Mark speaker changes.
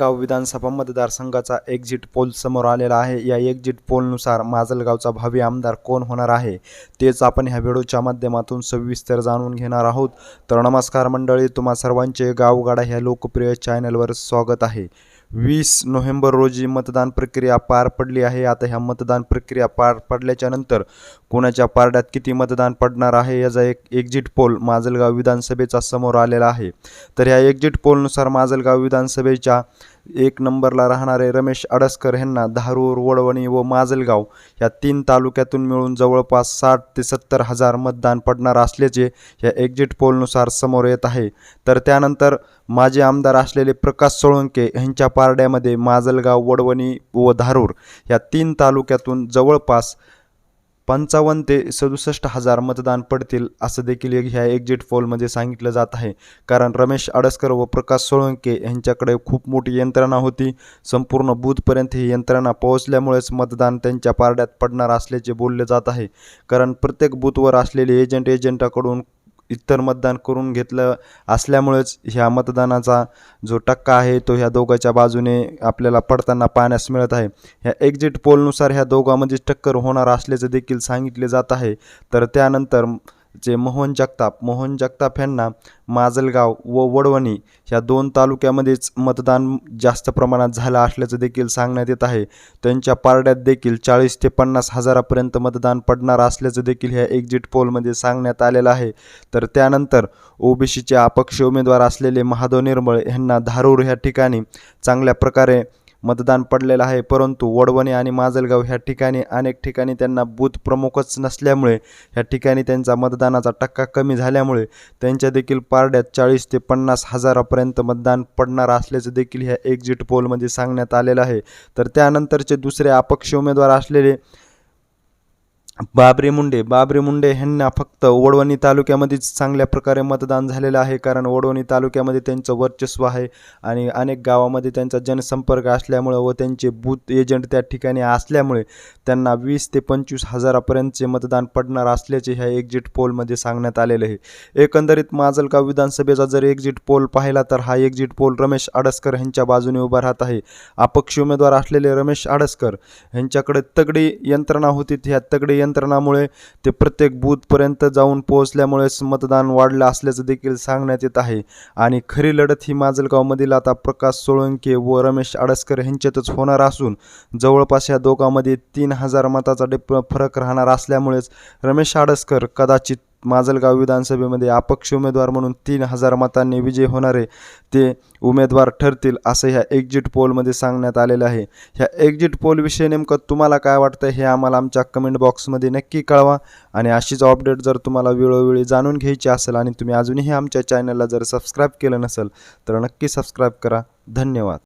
Speaker 1: गाव विधानसभा मतदारसंघाचा exit poll समोर आलेला आहे. या एक्झिट पोलनुसार माजलगावचा भावी आमदार कोण होणार आहे? तेच आपण ह्या व्हिडिओच्या माध्यमातून सविस्तर जाणून घेणार आहोत. तर नमस्कार मंडळी तुम्हा सर्वांचे गावगाडा ह्या लोकप्रिय चॅनलवर स्वागत आहे. वीस नोव्हेंबर रोजी मतदान प्रक्रिया पार पडली आहे. आता ह्या मतदान प्रक्रिया पार पडल्याच्या नंतर कोणाच्या पारड्यात किती मतदान पडणार आहे याचा एक एक्झिट पोल माजलगाव विधानसभेचा समोर आलेला आहे. तर ह्या एक्झिट पोलनुसार माजलगाव विधानसभेच्या एक नंबरला राहणारे रमेश अडसकर यांना धारूर वडवणी व माजलगाव या तीन तालुक्यातून मिळून जवळपास साठ ते सत्तर हजार मतदान पडणार असल्याचे या एक्झिट पोलनुसार समोर येत आहे. तर त्यानंतर माजी आमदार असलेले प्रकाश सोळंके यांच्या पारड्यामध्ये माजलगाव वडवणी व धारूर या तीन तालुक्यातून जवळपास पंचावन्न ते सदुसष्ट हजार मतदान पडतील असं देखील एक ह्या एक्झिट पोलमध्ये सांगितलं जात आहे. कारण रमेश आडसकर व प्रकाश सोळंके यांच्याकडे खूप मोठी यंत्रणा होती. संपूर्ण बूथपर्यंत ही यंत्रणा पोहोचल्यामुळेच मतदान त्यांच्या पारड्यात पडणार असल्याचे बोलले जात आहे. कारण प्रत्येक बूथवर असलेले एजंट एजंटाकडून इतर मतदान करून घेतलं असल्यामुळेच ह्या मतदानाचा जो टक्का आहे तो ह्या दोघांच्या बाजूने आपल्याला पडताना पाहण्यास मिळत आहे. ह्या एक्झिट पोलनुसार ह्या दोघांमध्ये टक्कर होणार असल्याचं देखील सांगितले जात आहे. तर त्यानंतर जे मोहन जगताप मोहन जगताप यांना माजलगाव व वडवणी ह्या दोन तालुक्यामध्येच मतदान जास्त प्रमाणात झालं असल्याचं देखील सांगण्यात येत आहे. त्यांच्या पारड्यात देखील चाळीस ते पन्नास हजारापर्यंत मतदान पडणार असल्याचं देखील ह्या एक्झिट पोलमध्ये सांगण्यात आलेलं आहे. तर त्यानंतर ओबीसीचे अपक्ष उमेदवार असलेले महादेव निर्मळ यांना धारूर ह्या ठिकाणी चांगल्या प्रकारे मतदान पडलेलं आहे. परंतु वडवणे आणि माजलगाव ह्या ठिकाणी अनेक ठिकाणी त्यांना बूथ प्रमुखच नसल्यामुळे ह्या ठिकाणी त्यांचा मतदानाचा टक्का कमी झाल्यामुळे त्यांच्या देखील पारड्यात चाळीस ते पन्नास हजारापर्यंत मतदान पडणार असल्याचं देखील ह्या एक्झिट पोलमध्ये सांगण्यात आलेलं आहे. तर त्यानंतरचे दुसरे अपक्ष उमेदवार असलेले बाबरे मुंडे बाबरे मुंडे ह्यांना फक्त वडवणी तालुक्यामध्येच चांगल्या प्रकारे मतदान झालेलं आहे. कारण वडवणी तालुक्यामध्ये त्यांचं वर्चस्व आहे आणि अनेक गावामध्ये त्यांचा जनसंपर्क असल्यामुळं व त्यांचे बूथ एजंट त्या ठिकाणी असल्यामुळे त्यांना वीस ते पंचवीस हजारापर्यंतचे मतदान पडणार असल्याचे ह्या एक्झिट पोलमध्ये सांगण्यात आलेले आहे. एकंदरीत माजलगाव विधानसभेचा जर एक्झिट पोल पाहिला तर हा एक्झिट पोल रमेश आडसकर ह्यांच्या बाजूने उभा राहत आहे. अपक्ष उमेदवार असलेले रमेश आडसकर ह्यांच्याकडे तगडी यंत्रणा होती. ह्या तगडी यंत्रणामुळे ते प्रत्येक बूथपर्यंत जाऊन पोहोचल्यामुळेच मतदान वाढलं असल्याचं देखील सांगण्यात येत आहे. आणि खरी लढत ही माजलगावमधील आता प्रकाश सोळंके व रमेश आडसकर यांच्यातच होणार असून जवळपास या दोघांमध्ये तीन हजार मताचा डिप फरक राहणार असल्यामुळेच रमेश आडसकर कदाचित माजलगाव विधानसभेमध्ये अपक्ष उमेदवार म्हणून तीन हजार मतांनी विजय होणारे ते उमेदवार ठरतील असं ह्या एक्झिट पोलमध्ये सांगण्यात आलेलं आहे. ह्या एक्झिट पोलविषयी नेमकं तुम्हाला काय वाटतं हे आम्हाला आमच्या कमेंट बॉक्समध्ये नक्की कळवा. आणि अशीच अपडेट जर तुम्हाला वेळोवेळी जाणून घ्यायची असेल आणि तुम्ही अजूनही आमच्या चॅनलला जर सबस्क्राईब केलं नसेल तर नक्की सबस्क्राईब करा. धन्यवाद.